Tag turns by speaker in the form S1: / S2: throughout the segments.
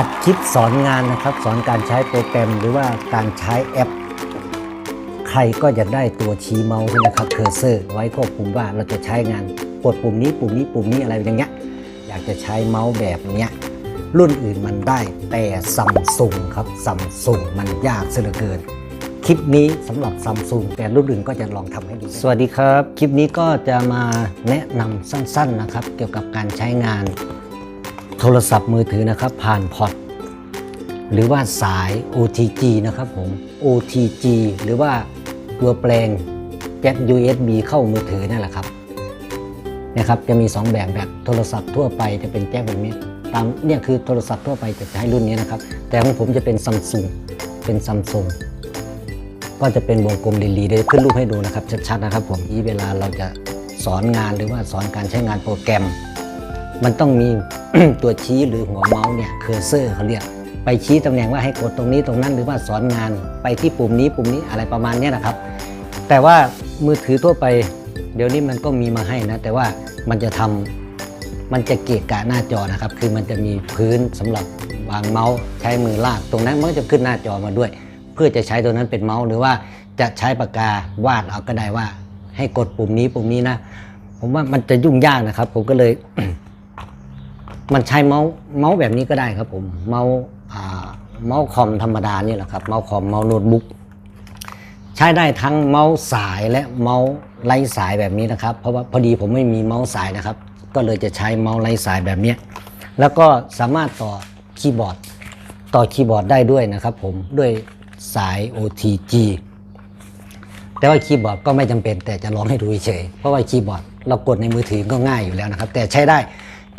S1: อัดคลิปสอนงานนะครับ สอนการใช้โปรแกรมหรือว่าการใช้แอป ใครก็จะได้ตัวชี้เมาส์ใช่ไหมครับเคอร์เซอร์ไว้ควบคุมว่าเราจะใช้งานกดปุ่มนี้ปุ่มนี้ปุ่มนี้อะไรอย่างเงี้ยอยากจะใช้เมาส์แบบเนี้ยรุ่นอื่นมันได้แต่ซัมซุงครับซัมซุงมันยากเสียเหลือเกิน คลิปนี้สำหรับซัมซุงแต่รุ่นอื่นก็จะลองทำให้ดู สวัสดีครับ คลิปนี้ก็จะมาแนะนำสั้นๆนะครับ เกี่ยวกับการใช้งาน โทรศัพท์มือถือนะครับ ผ่านพอร์ตหรือว่าสาย OTG นะครับผม OTG หรือว่าตัวแปลงแจ็ค USB เข้ามือถือนั่นแหละครับนะครับจะมี 2 แบบแบบโทรศัพท์ทั่วไปจะเป็นแจ็คแบบนี้ตามเนี่ยคือโทรศัพท์ทั่วไปจะใช้รุ่นนี้นะครับ แต่ของผมจะเป็นซัมซุงเป็นซัมซุงก็จะเป็นวงกลมลีๆเดี๋ยวขึ้นรูปให้ดูนะครับชัดๆนะครับผมที่เวลาเราจะสอนงานหรือว่าสอนการใช้งานโปรแกรม มันต้องมีตัวชี้หรือหัวเมาส์เนี่ยเคอร์เซอร์เขาเรียก ไปชี้ตำแหน่งว่าให้กดตรงนี้ตรงนั้นหรือว่าสอนงานไปที่ปุ่มนี้ปุ่มนี้อะไรประมาณนี้นะครับ แต่ว่ามือถือทั่วไป เดี๋ยวนี้มันก็มีมาให้นะ แต่ว่ามันจะทำมันจะเกะกะหน้าจอนะครับ คือมันจะมีพื้นสำหรับวางเมาส์ใช้มือลาก ตรงนั้นมันก็จะขึ้นหน้าจอมาด้วย เพื่อจะใช้ตัวนั้นเป็นเมาส์หรือว่าจะใช้ปากกาวาดเอาก็ได้ว่า ให้กดปุ่มนี้ปุ่มนี้นะ ผมว่ามันจะยุ่งยากนะครับ ผมก็เลย มันใช้เมาส์เมาส์แบบนี้ก็ได้ครับผมเมาส์เมาส์คอมธรรมดานี่แหละครับเมาส์คอมเมาส์โน้ตบุ๊กใช้ได้ทั้งเมาส์สายและเมาส์ไร้สายแบบนี้นะครับ เพราะว่าพอดีผมไม่มีเมาส์สายนะครับ ก็เลยจะใช้เมาส์ไร้สายแบบนี้แล้วก็สามารถต่อคีย์บอร์ดต่อคีย์บอร์ดได้ด้วยนะครับ ผมด้วยสาย OTG แต่ว่าคีย์บอร์ดก็ไม่จำเป็นแต่จะลองให้ดูเฉยเพราะว่าคีย์บอร์ดเรากดในมือถือก็ง่ายอยู่แล้วนะครับ แต่ใช้ได้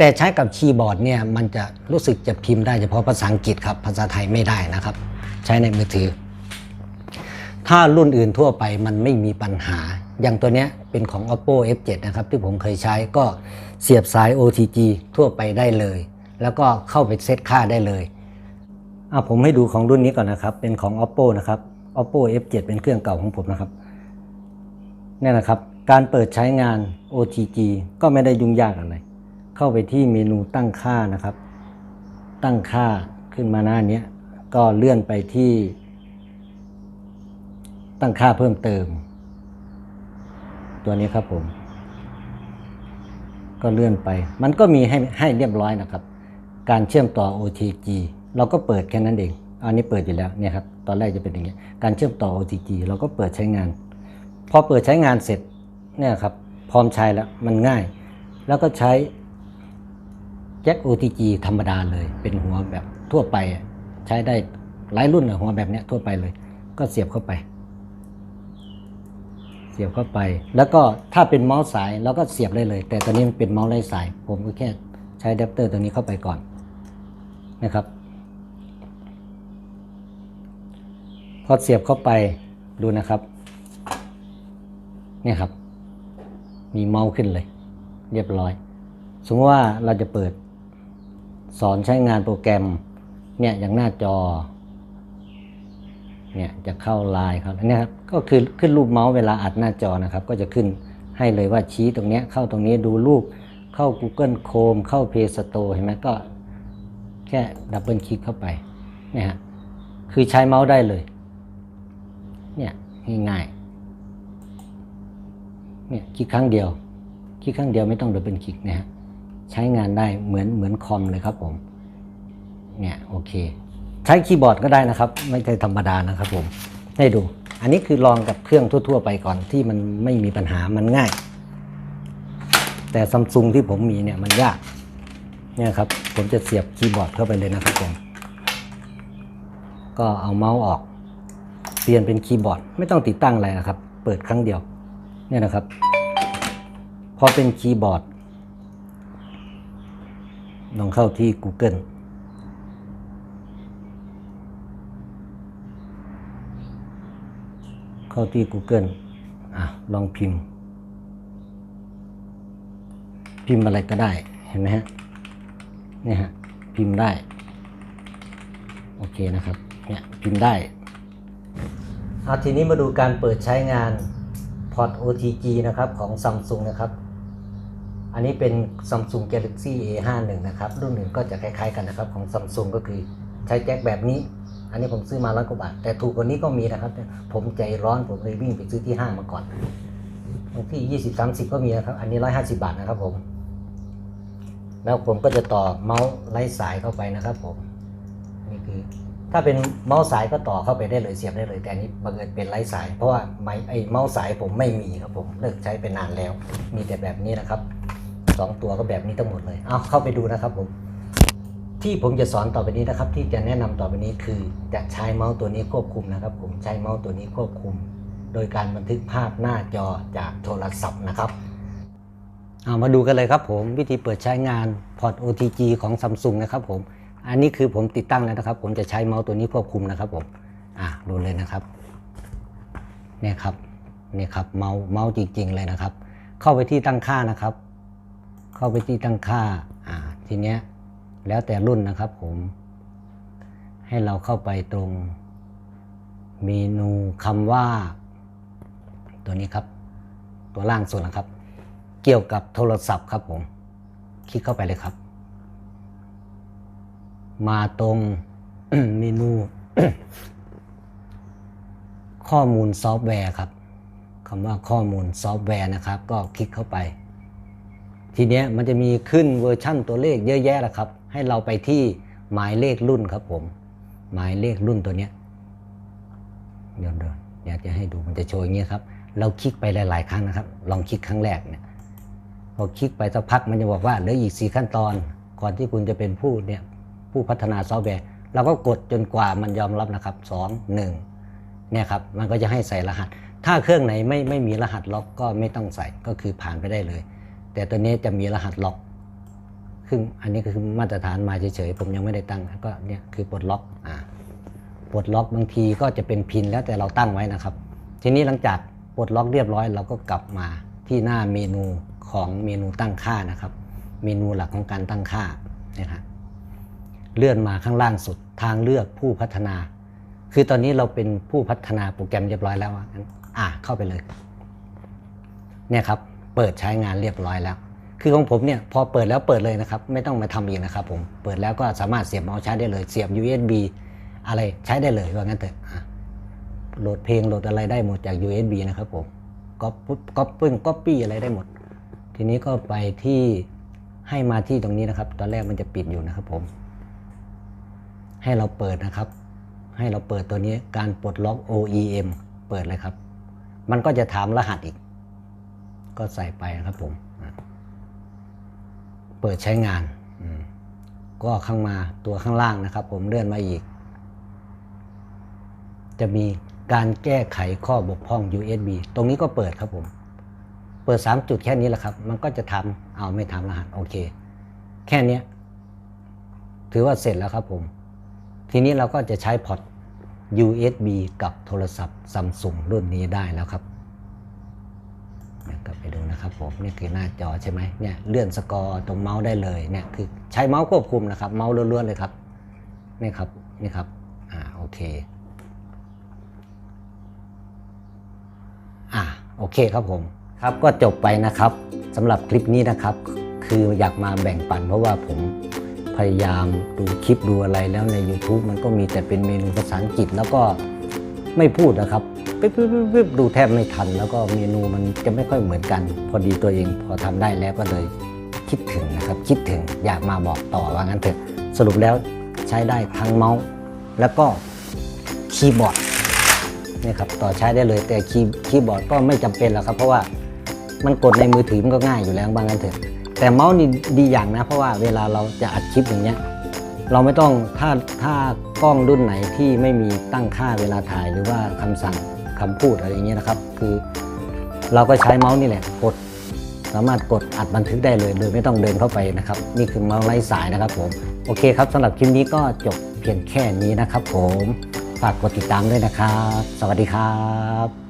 S1: แต่ใช้กับคีย์บอร์ดเนี่ยมันจะรู้สึกจะพิมพ์ได้เฉพาะภาษาอังกฤษครับภาษาไทยไม่ได้นะครับ ใช้ในมือถือ ถ้ารุ่นอื่นทั่วไปมันไม่มีปัญหา อย่างตัวเนี้ยเป็นของ oppo f7 นะครับ ที่ผมเคยใช้ก็เสียบสาย OTG ทั่วไปได้เลย แล้วก็เข้าไปเซตค่าได้เลยอะผมให้ดูของรุ่นนี้ก่อนนะครับ เป็นของ oppo นะครับ oppo f7 เป็นเครื่องเก่าของผมนะครับนี่นะครับ การเปิดใช้งาน OTG ก็ไม่ได้ยุ่งยากอะไร เข้าไปที่เมนูตั้งค่านะครับ ตั้งค่าขึ้นมาหน้าเนี้ยก็เลื่อนไปที่ ตั้งค่าเพิ่มเติม ตัวนี้ครับผม ก็เลื่อนไป มันก็มีให้ให้เรียบร้อยนะครับ การเชื่อมต่อ OTG เราก็เปิดแค่นั้นเองอันนี้เปิดอยู่แล้วเนี่ยครับตอนแรกจะเป็นอย่างเงี้ยการเชื่อมต่อ OTG เราก็เปิดใช้งาน พอเปิดใช้งานเสร็จเนี่ยครับพร้อมใช้แล้วมันง่าย แล้วก็ใช้ แจ็ค OTG ธรรมดาเลย เป็นหัวแบบทั่วไปใช้ได้หลายรุ่นอะหัวแบบเนี้ยทั่วไปเลย ก็เสียบเข้าไป เสียบเข้าไป แล้วก็ถ้าเป็นเมาส์สายเราก็เสียบได้เลย แต่ตอนนี้มันเป็นเมาส์ไร้สาย ผมก็แค่ใช้อะแดปเตอร์ตัวนี้เข้าไปก่อนนะครับ พอเสียบเข้าไปดูนะครับเนี่ยครับ มีเมาส์ขึ้นเลย เรียบร้อย สมมติว่าเราจะเปิด สอนใช้งานโปรแกรมเนี่ยอย่างหน้าจอเนี่ยจะเข้าไลน์ครับเนี่ยครับก็คือขึ้นรูปเมาส์เวลาอัดหน้าจอนะครับ ก็จะขึ้นให้เลยว่าชี้ตรงเนี้ยเข้าตรงนี้ดูรูปเข้า Google Chrome เข้า Play Store เห็นไหมก็แค่ดับเบิลคลิกเข้าไปเนี่ยฮะคือใช้เมาส์ได้เลยเนี่ยง่ายๆเนี่ยคลิกครั้งเดียวคลิกครั้งเดียวไม่ต้องดับเบิลคลิกนะฮะ ใช้งานได้เหมือนเหมือนคอมเลยครับผม เนี่ยโอเค ใช้คีย์บอร์ดก็ได้นะครับ ไม่ใช่ธรรมดานะครับผมให้ดู อันนี้คือลองกับเครื่องทั่ว ๆ ไปก่อนที่มันไม่มีปัญหามันง่าย แต่ซัมซุงที่ผมมีเนี่ยมันยาก เนี่ยครับ ผมจะเสียบคีย์บอร์ดเข้าไปเลยนะครับผม ก็เอาเมาส์ออกเปลี่ยนเป็นคีย์บอร์ดไม่ต้องติดตั้งอะไรนะครับ เปิดครั้งเดียวเนี่ยนะครับ พอเป็นคีย์บอร์ด ลองเข้าที่ Google เข้าที่ Google อะ ลองพิมพ์ พิมพ์อะไรก็ได้ เห็นไหมฮะ เนี่ยฮะ พิมพ์ได้ โอเคนะครับ เนี่ย พิมพ์ได้เอาทีนี้มาดูการเปิดใช้งานพอร์ต OTG นะครับ ของ Samsung นะครับ อันนี้เป็น Samsung Galaxy A51 นะครับ รุ่นหนึ่งก็จะคล้ายๆกันนะครับ ของ Samsung ก็คือใช้แจ็คแบบนี้ อันนี้ผมซื้อมาร้อยกว่าบาท แต่ถูกกว่านี้ก็มีนะครับ ผมใจร้อนผมเลยวิ่งไปซื้อที่ห้างมาก่อนบางที่20 30ก็มีนะครับ อันนี้150บาทนะครับผม แล้วผมก็จะต่อเมาส์ไร้สายเข้าไปนะครับผม นี่คือ ถ้าเป็นเมาส์สายก็ต่อเข้าไปได้เลยเสียบได้เลย แต่อันนี้บังเอิญเป็นไร้สาย เพราะว่าไม้ไอเมาส์สายผมไม่มีครับผม เลิกใช้ไปนานแล้ว มีแต่แบบนี้นะครับ สองตัวก็แบบนี้ทั้งหมดเลย เอาเข้าไปดูนะครับผม ที่ผมจะสอนต่อไปนี้นะครับ ที่จะแนะนำต่อไปนี้คือจะใช้เมาส์ตัวนี้ควบคุมนะครับ ผมใช้เมาส์ตัวนี้ควบคุม โดยการบันทึกภาพหน้าจอจากโทรศัพท์นะครับเอามาดูกันเลยครับผมวิธีเปิดใช้งานพอร์ต OTG ของ Samsung นะครับผม อันนี้คือผมติดตั้งแล้วนะครับ ผมจะใช้เมาส์ตัวนี้ควบคุมนะครับผมอะดูเลยนะครับเนี่ยครับเนี่ยครับเมาส์เมาส์จริง ๆ เลยนะครับ เข้าไปที่ตั้งค่านะครับ เข้าไปที่ตั้งค่าอ่าทีเนี้ยแล้วแต่รุ่นนะครับผม ให้เราเข้าไปตรงเมนูคำว่า ตัวนี้ครับ ตัวล่างสุดนะครับ เกี่ยวกับโทรศัพท์ครับผม คลิกเข้าไปเลยครับ มาตรงเมนู ข้อมูลซอฟต์แวร์ครับคำว่าข้อมูลซอฟต์แวร์นะครับ ก็คลิกเข้าไป ทีเนี้ยมันจะมีขึ้นเวอร์ชั่นตัวเลขเยอะแยะแล้วครับ ให้เราไปที่หมายเลขรุ่นครับผม หมายเลขรุ่นตัวเนี้ยเดี๋ยวเดี๋ยวอยากจะให้ดูมันจะโชว์อย่างนี้ยครับ เราคลิกไปหลาย ๆ ครั้งนะครับ ลองคลิกครั้งแรกเนี่ยพอคลิกไปสักพักมันจะบอกว่าเหลืออีก4ขั้นตอน ก่อนที่คุณจะเป็นผู้เนี่ยผู้พัฒนาซอฟต์แวร์เราก็กดจนกว่ามันยอมรับนะครับ2 1เนี่ยครับมันก็จะให้ใส่รหัส ถ้าเครื่องไหนไม่ไม่มีรหัสล็อกก็ไม่ต้องใส่ก็คือผ่านไปได้เลย แต่ตัวนี้จะมีรหัสล็อกซึ่งอันนี้คือมาตรฐานมาเฉยๆผมยังไม่ได้ตั้งก็เนี่ยคือปลดล็อกอ่าปลดล็อกบางทีก็จะเป็นพินแล้วแต่เราตั้งไว้นะครับ ทีนี้หลังจากปลดล็อกเรียบร้อย เราก็กลับมาที่หน้าเมนูของเมนูตั้งค่านะครับ เมนูหลักของการตั้งค่านะครับเลื่อนมาข้างล่างสุดทางเลือกผู้พัฒนา คือตอนนี้เราเป็นผู้พัฒนาโปรแกรมเรียบร้อยแล้วอะเข้าไปเลย เนี่ยครับ เปิดใช้งานเรียบร้อยแล้ว คือของผมเนี่ยพอเปิดแล้วเปิดเลยนะครับไม่ต้องมาทำอีกนะครับผมเปิดแล้วก็สามารถเสียบเมาส์ใช้ได้เลย เสียบ USB อะไรใช้ได้เลยว่างั้นเถอะโหลดเพลงโหลดอะไรได้หมดจาก USB นะครับผมก๊อปก๊อปปึ้งก๊อปปี้อะไรได้หมด ทีนี้ก็ไปที่ให้มาที่ตรงนี้นะครับ ตอนแรกมันจะปิดอยู่นะครับผม ให้เราเปิดนะครับ ให้เราเปิดตัวนี้การปลดล็อก OEM เปิดเลยครับ มันก็จะถามรหัสอีก ก็ใส่ไปนะครับผม เปิดใช้งาน ก็ข้างมาตัวข้างล่างนะครับ ผมเลื่อนมาอีก จะมีการแก้ไขข้อบกพร่อง USB ตรงนี้ก็เปิดครับผม เปิด 3 จุดแค่นี้แหละครับ มันก็จะทำเอาไม่ทำรหัสโอเค แค่นี้ถือว่าเสร็จแล้วครับผม ทีนี้เราก็จะใช้พอร์ต USB กับโทรศัพท์ซัมซุงรุ่นนี้ได้แล้วครับ กลับไปดูนะครับผมนี่คือหน้าจอใช่ไหมเนี่ยเลื่อนสกอร์ตรงเมาส์ได้เลยเนี่ยคือใช้เมาส์ควบคุมนะครับ เมาส์ล้วนๆเลยครับนี่ครับนี่ครับอ่าโอเคอ่าโอเคครับผมครับก็จบไปนะครับสำหรับคลิปนี้นะครับ คืออยากมาแบ่งปัน เพราะว่าผมพยายามดูคลิปดูอะไรแล้วใน YouTube มันก็มีแต่เป็นเมนูภาษาอังกฤษแล้วก็ไม่พูดนะครับ ปิ๊บปิ๊บปิ๊บดูแทบไม่ทัน แล้วก็เมนูมันจะไม่ค่อยเหมือนกัน พอดีตัวเองพอทำได้แล้วก็เลยคิดถึงนะครับ คิดถึงอยากมาบอกต่อว่างั้นเถอะสรุปแล้วใช้ได้ทั้งเมาส์แล้วก็คีย์บอร์ดนี่ครับต่อใช้ได้เลยแต่คีย์คีย์บอร์ดก็ไม่จำเป็นแล้วครับ เพราะว่ามันกดในมือถือมันก็ง่ายอยู่แล้วบางอันเถอะ แต่เมาส์นี่ดีอย่างนะ เพราะว่าเวลาเราจะอัดคลิปอย่างเงี้ยเราไม่ต้องถ้าถ้ากล้องรุ่นไหนที่ไม่มีตั้งค่าเวลาถ่ายหรือว่าคำสั่ง คำพูดอะไรอย่างเงี้ยนะครับ คือเราก็ใช้เมาส์นี่แหละกด สามารถกดอัดบันทึกได้เลย โดยไม่ต้องเดินเข้าไปนะครับ นี่คือเมาส์ไร้สายนะครับผมโอเคครับสำหรับคลิปนี้ก็จบเพียงแค่นี้นะครับ ผมฝากกดติดตามด้วยนะครับ สวัสดีครับ